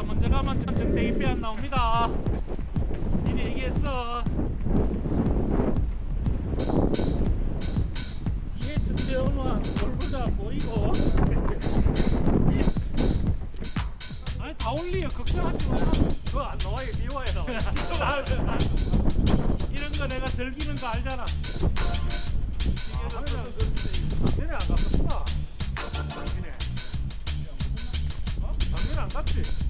자 먼저 가면 정- 정대기 빼안 나옵니다 니네 얘기했어 뒤에 얼굴도 안 보이고 아니 다 올리요 걱정하지 마 그거 안 나와요 미워요 이런 거 내가 즐기는 거 알잖아 당연히 안 갔었구나. 당연히. 어? 당연히 안 갔지.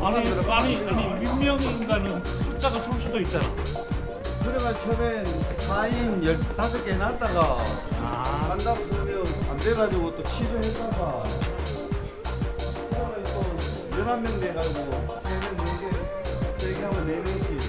아니 아니 아니 민명인가는 숫자가 줄 수도 있잖아 그래가 처음엔 4인 15개 해놨다가 아 간다고 그러면 안 돼가지고 또 취소했다가 11명 돼가지고 3명 4개 세개 하면 4명씩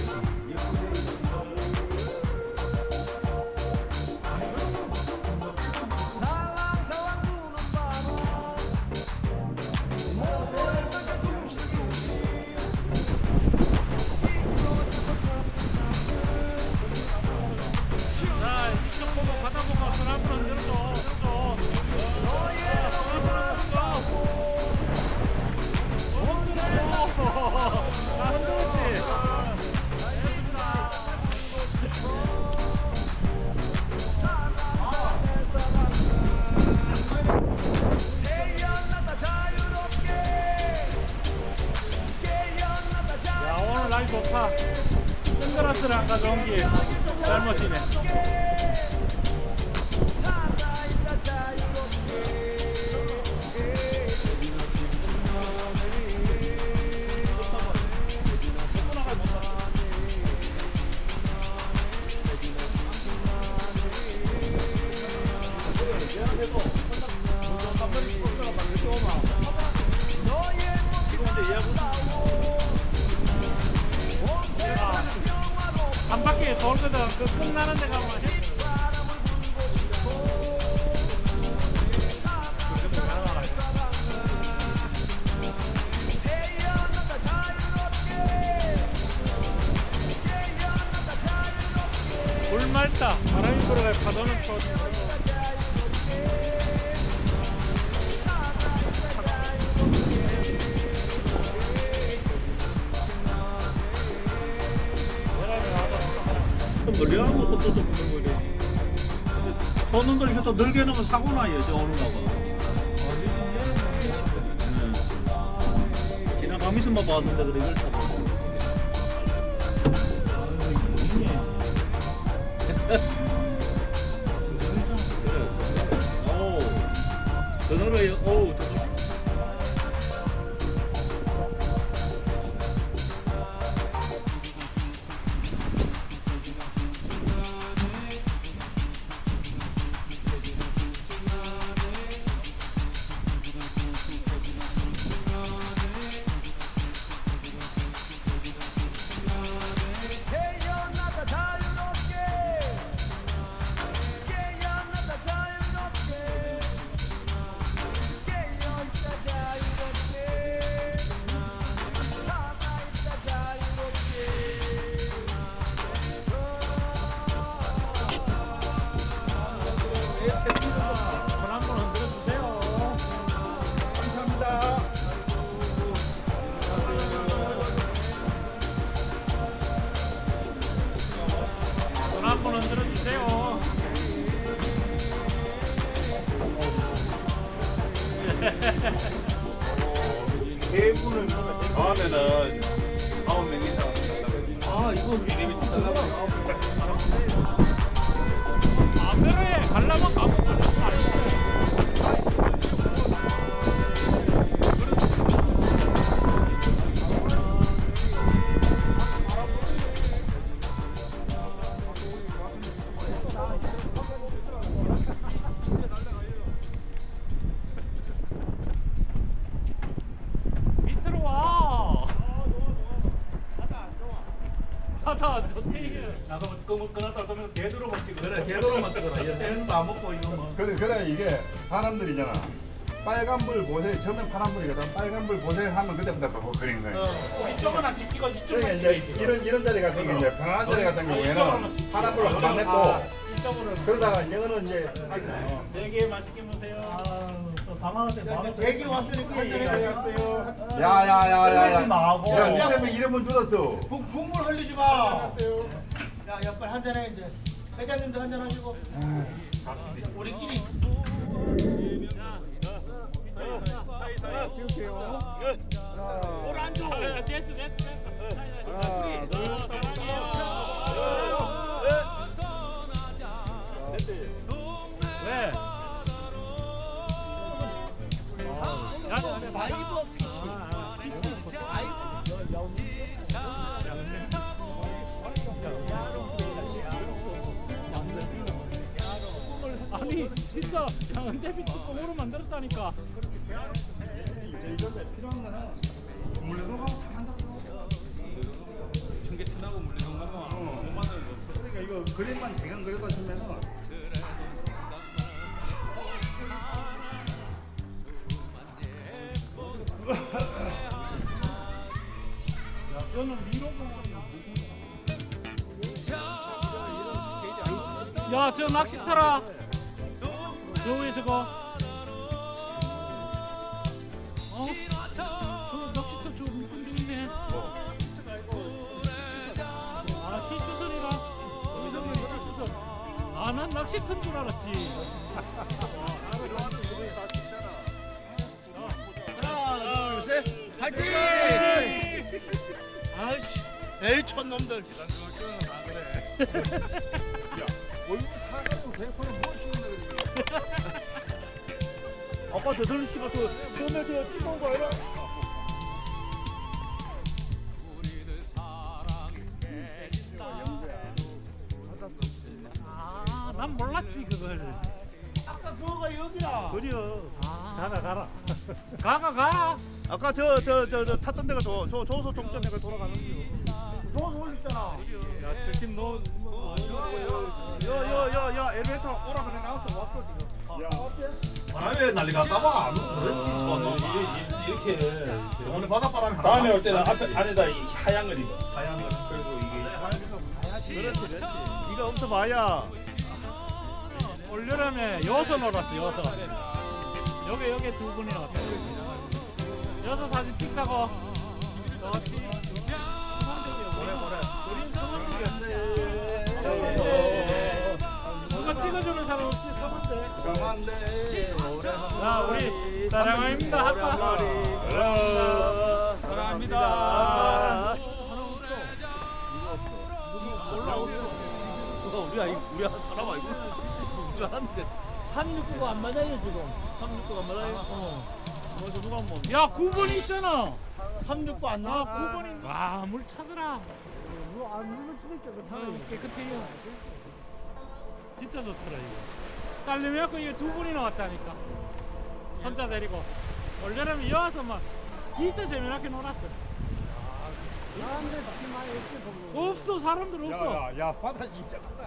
물 맑다. 바람이 불어가 파도는 또. 멀리하고 속도도 붙는 거지. 손 흔들리고 또 늘게 놓으면 사고 나요, 저 오르라고. 네. 지나가면서 만 봤는데 그래 이걸 타고. 오, 더 늘어요. 오, 더 손 얘 때는 다 먹고 이거 뭐. 그래, 그래, 이게 사람들이잖아. 빨간불 보세 처음엔 파란불이거든 빨간불 보세 하면 그때부터 또 그린 거예요 이쪽은 안 찍히고 저기 이쪽만 이제 찍히지. 이런 이런 자리 같은 게 이제 편안한 자리 같은 경우에는 파란불 한번 냈고 이쪽으로. 그러다가 이거는 이제 되게 맛있게 먹으세요. 또 4만 원대 만 원. 대기 왔으니까 얘기하세요. 야야야야야 나하고. 야, 니 때문에 이름을 들었어 국- 국물 흘리지 마. 야, 옆발 한잔 해 이제. 회장님도 한잔 하시고. 우리끼리. 됐어, 됐어, 됐어. 왜? 아니 진짜 장대비 뚜껑으로 만들었다니까. 청계천하고 물리동 가면 못 만나는 거. 그러니까 이거 그림만 대강 그려다 주면은 저는 야저 낚시 타라 어? 낚시터 아 희주선이가 희주선 아난 낚시터인 줄 알았지 하나, 둘, 셋. 파이팅! 아이씨. 에이, 촌놈들. 아빠 저들 씨가 저 처음에 저 찍어온 거 아니라? 아 난 몰랐지 그걸 아까 그거가 여기라. 그려. 아 가라 가라. 가가 가라 아까 저 저 저 저 탔던 데가 저 저 저소 종점 내가 돌아가는 거. 돈 올리잖아. 야 저팀 너 야야야야 엘리베이터 오라 그래 나왔어 왔어 지금. 바람에 난리가 나봐. 그렇지. 저는 이렇게 오늘 바닷바람이 다음에 올 때는 앞에 안에다 이 하얀 걸 입어. 하얀 거. 그리고 이게 그렇지 그렇지. 네가 엄청 봐야. 올여름에 여섯 놀았어 여섯 여기 여기 두 분이 나왔어 여섯 사진 찍자고 그렇지 자 우리 사랑합니다 할까 사랑합니다. 우리가 우리 한 사람 아니고. 줄 알았는데. 369가 안 맞아요 지금. 369가 안 맞아요. 어. 먼저 누가 한번. 야 9번 있잖아 369 안 아 나와. 9번이 와물 차더라 뭐안 물을 수도 있겠다 깨끗해요 진짜 좋더라 이거 딸내미갖고 이게 두 분이 나왔다니까. 손자 데리고. 올여름에 여와서 막 진짜 재미나게 놀았어 없어 사람들 없어. 야, 바다 진짜 크다.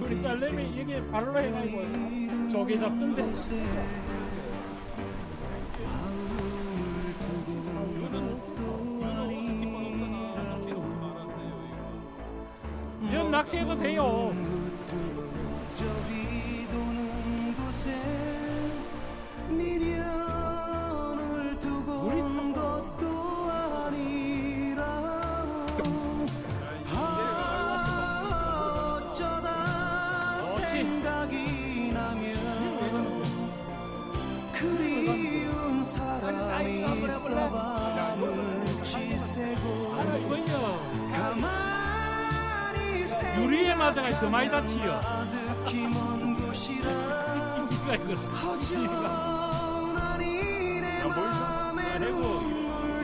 우리 딸내미 이게 발로 해가지고 조개 잡던데 낚시해도 돼요. 사람이 아 이거요 가만히 유리에 맞아가 더 많이 다치요.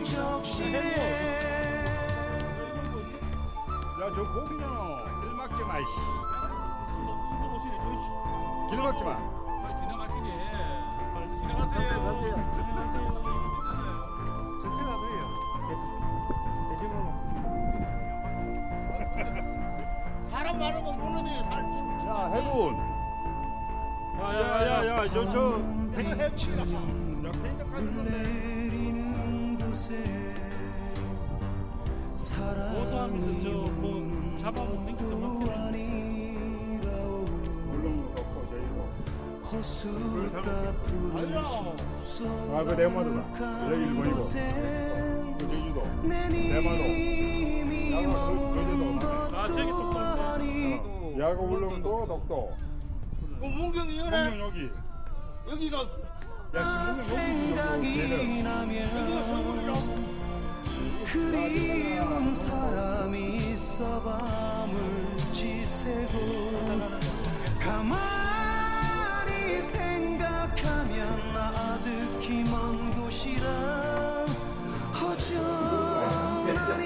적시네 야저 고기잖아 길 막지 마 이씨. 길 막지 마 사람 많으면 무너져요 살야 해군 야야야 저저 내리는 곳에 고소하면서 저뭐 잡아먹는 게더 또 많겠네. 아니라오 물론 그렇고 푸른 숲속 아, 그내 말이다. 여기 일본이고. 그 제주도 대마도. 내님이 머무는 아 저기 또 야구 울릉도 독도. 그 문경이 이래 공명 여기. 여기가 야 지금 여기 생각이 여기가 서울이라고 그리운 사람이 있어 밤을 지새고. 가만히 생각하면 나득히 먼 곳이라. 허전하니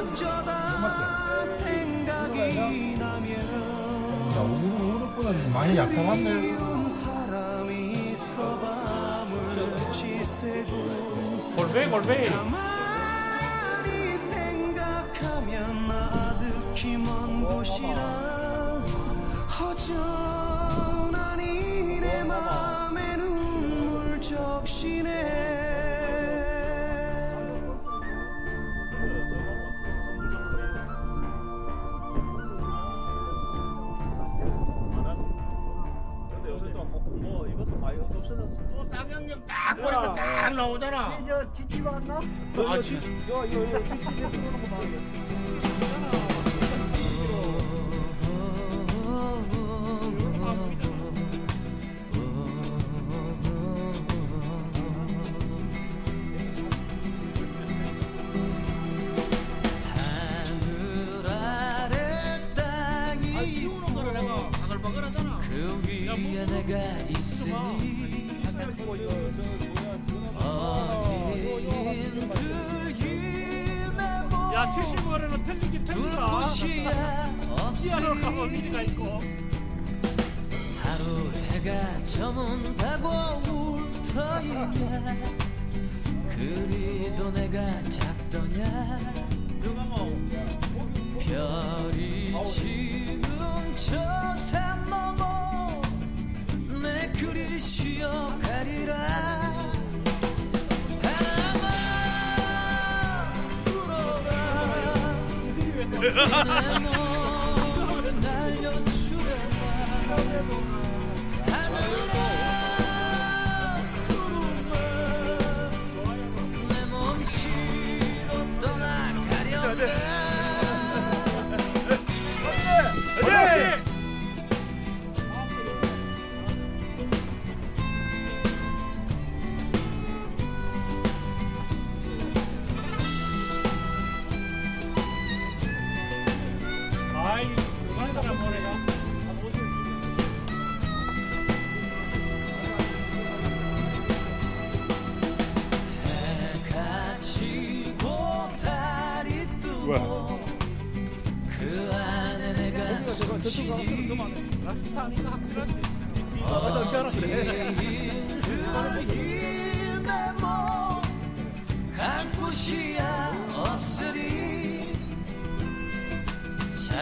어쩌다 생각이 나면 많이 그리운 사람이 있어 밤을 지새고 골배 골배 가만히 생각하면 나득히 먼 곳이라 허전 딱 나오잖아 저 지치 왔나? 아 지, 요요 지치 들어오는 거 봐. 아 키우는 거를 내가 바글바글하잖아 그 위에 내가 있으니 야 70원에는 틀리긴 곳이야 피아노 없으니 미리가 있고. 하루 해가 저문다고 울터이냐? 그리도 내가 작더냐? 별이 지는 저산 너머 내 글이 쉬어가리라 amor.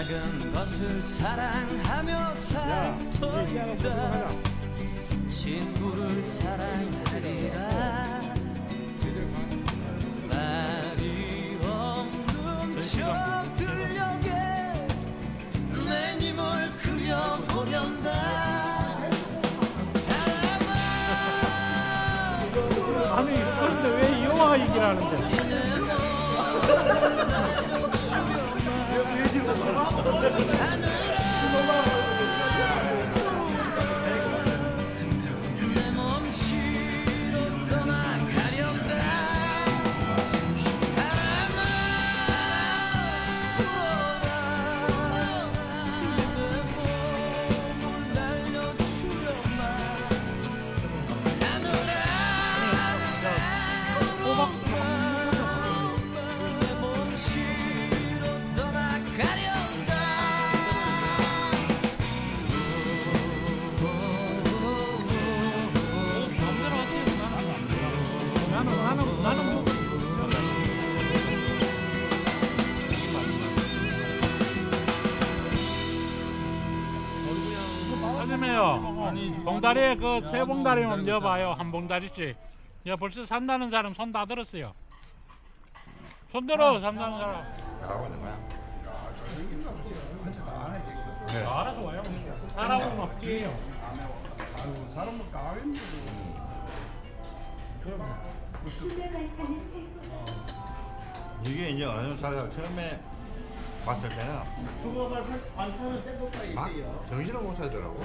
작은 것을 사랑하며 살터이다 친구를 사랑하리라. 말이 없는 척 들려게 내 님을 그려보련다. 아니 그런데 왜 이 영화가 얘기를 하는데 أنا 봉다리에 그 세 봉다리만 여봐요. 한 봉다리씩 야 벌써 산다는 사람 손 다 들었어요. 손 들어 산다는 사람. 잘하고 있는 거야. 네. 알아서 와요. 사람은 없지. 사람은 다 알겠는데. 이게 이제 어느 자기가 처음에 봤을 때는 주먹을 반찬은 떼볼까 막 이게요. 정신을 못 차리더라고.